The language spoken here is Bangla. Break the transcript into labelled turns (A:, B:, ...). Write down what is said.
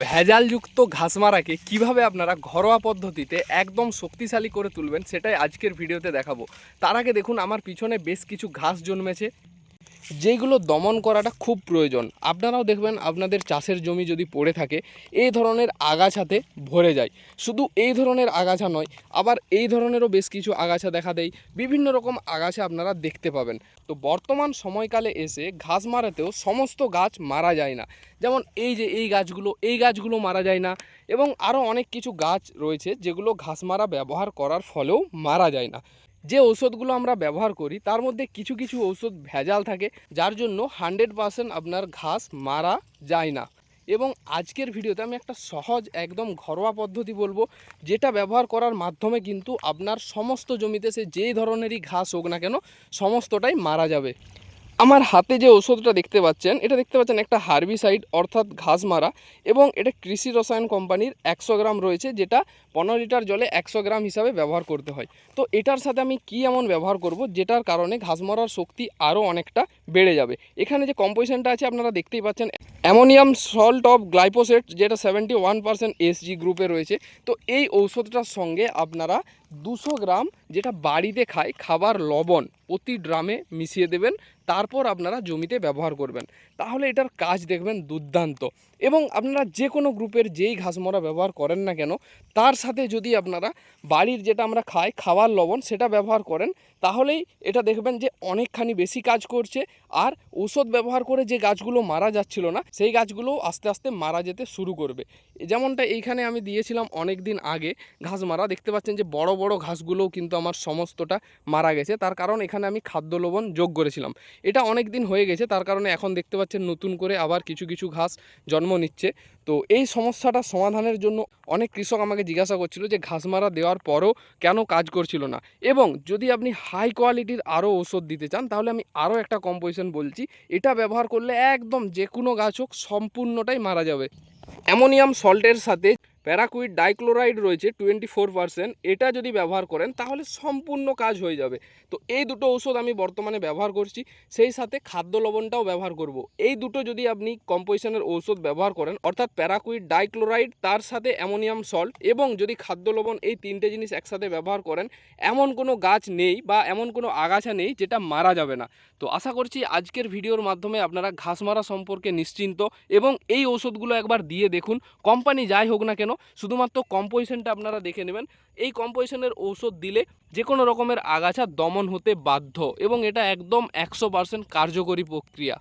A: ভেজালযুক্ত ঘাস মারাকে কীভাবে আপনারা ঘরোয়া পদ্ধতিতে একদম শক্তিশালী করে তুলবেন, সেটাই আজকের ভিডিওতে দেখাবো। তার আগে দেখুন, আমার পিছনে বেশ কিছু ঘাস জন্মেছে। যেইগুলো দমন করাটা খুব প্রয়োজন। আপনারাও দেখবেন আপনাদের চাষের জমি যদি পড়ে থাকে এই ধরনের আগাছাতে ভরে যায়। শুধু এই ধরনের আগাছা নয়, আবার এই ধরনেরও বেশ কিছু আগাছা দেখা দেয়। বিভিন্ন রকম আগাছা আপনারা দেখতে পাবেন। তো বর্তমান সময়কালে এসে ঘাস মারাতেও সমস্ত গাছ মারা যায় না। যেমন এই যে এই গাছগুলো এই গাছগুলো মারা যায় না। এবং আরও অনেক কিছু গাছ রয়েছে যেগুলো ঘাস মারা ব্যবহার করার ফলেও মারা যায় না। যে ঔষধগুলো আমরা ব্যবহার করি, তার মধ্যে কিছু কিছু ঔষধ ভেজাল থাকে, যার জন্য হান্ড্রেড পারসেন্ট আপনার ঘাস মারা যায় না। এবং আজকের ভিডিওতে আমি একটা সহজ, একদম ঘরোয়া পদ্ধতি বলব, যেটা ব্যবহার করার মাধ্যমে কিন্তু আপনার সমস্ত জমিতে সে যেই ধরনেরই ঘাস হোক না কেন, সমস্তটাই মারা যাবে। আমার হাতে যে ওষুধটা দেখতে পাচ্ছেন, এটা দেখতে পাচ্ছেন একটা হার্বিসাইড, অর্থাৎ ঘাস মারা, এবং এটা কৃষি রসায়ন কোম্পানির একশো গ্রাম রয়েছে, যেটা পনেরো লিটার জলে একশো গ্রাম হিসাবে ব্যবহার করতে হয়। তো এটার সাথে আমি কি এমন ব্যবহার করব, যেটার কারণে ঘাস মারার শক্তি আরও অনেকটা বেড়ে যাবে। এখানে যে কম্পোজিশনটা আছে, আপনারা দেখতেই পাচ্ছেন, অ্যামোনিয়াম সল্ট অফ গ্লাইপোসেট, যেটা সেভেন্টি ওয়ান পার্সেন্ট এসজি গ্রুপে রয়েছে। তো এই ঔষধটার সঙ্গে আপনারা দুশো গ্রাম, যেটা বাড়িতে খায়, খাবার লবণ প্রতি ড্রামে মিশিয়ে দেবেন। তারপর আপনারা জমিতে ব্যবহার করবেন। তাহলে এটার কাজ দেখবেন দুর্দান্ত। এবং আপনারা যে কোনো গ্রুপের যেই ঘাসমরা ব্যবহার করেন না কেন, তার সাথে যদি আপনারা বাড়ির যেটা আমরা খাই, খাওয়ার লবণ সেটা ব্যবহার করেন, তাহলেই এটা দেখবেন যে অনেকখানি বেশি কাজ করছে। আর ওষুধ ব্যবহার করে যে গাছগুলো মারা যাচ্ছিল না, সেই গাছগুলো আস্তে আস্তে মারা যেতে শুরু করবে। যেমনটা এইখানে আমি দিয়েছিলাম অনেক দিন আগে, ঘাস মারা। দেখতে পাচ্ছেন যে বড় বড় ঘাসগুলোও কিন্তু আমার সমস্তটা মারা গেছে। তার কারণ এখানে আমি খাদ্য লবণ যোগ করেছিলাম। এটা অনেক দিন হয়ে গেছে, তার কারণে এখন দেখতে পাচ্ছেন নতুন করে আবার কিছু কিছু ঘাস জন্ম নিচ্ছে। তো এই সমস্যাটা সমাধানের জন্য অনেক কৃষক আমাকে জিজ্ঞাসা করছিল যে ঘাস মারা দেওয়ার পরও কেন কাজ করছিল না? এবং যদি আপনি হাই কোয়ালিটির আরও ওষুধ দিতে চান, তাহলে আমি আরও একটা কম্পোজিশন বলছি। এটা ব্যবহার করলে একদম যে কোনো গাছ হোক সম্পূর্ণটাই মারা যাবে। অ্যামোনিয়াম সল্টের সাথে প্যারাকুইড ডাইক্লোরাইড রয়েছে টোয়েন্টি ফোর পার্সেন্ট। এটা যদি ব্যবহার করেন, তাহলে সম্পূর্ণ কাজ হয়ে যাবে। তো এই দুটো ওষুধ আমি বর্তমানে ব্যবহার করছি। সেই সাথে খাদ্য লবণটাও ব্যবহার করব। এই দুটো যদি আপনি কম্পোজিশনের ঔষধ ব্যবহার করেন, অর্থাৎ প্যারাকুইড ডাইক্লোরাইড, তার সাথে অ্যামোনিয়াম সল্ট এবং যদি খাদ্য লবণ এই তিনটে জিনিস একসাথে ব্যবহার করেন, এমন কোনো গাছ নেই বা এমন কোনো আগাছা নেই যেটা মারা যাবে না। তো আশা করছি আজকের ভিডিওর মাধ্যমে আপনারা ঘাস মারা সম্পর্কে নিশ্চিন্ত এবং এই ওষুধগুলো একবার দিয়ে দেখুন। কোম্পানি যাই হোক না কেন শুধুমাত্র কম্পোজিশনটা আপনারা দেখে নেবেন। এই কম্পোজিশনের ঔষধ দিলে যে কোনো রকমের আগাছা দমন হতে বাধ্য এবং এটা একদম একশো পার্সেন্ট কার্যকরী প্রক্রিয়া।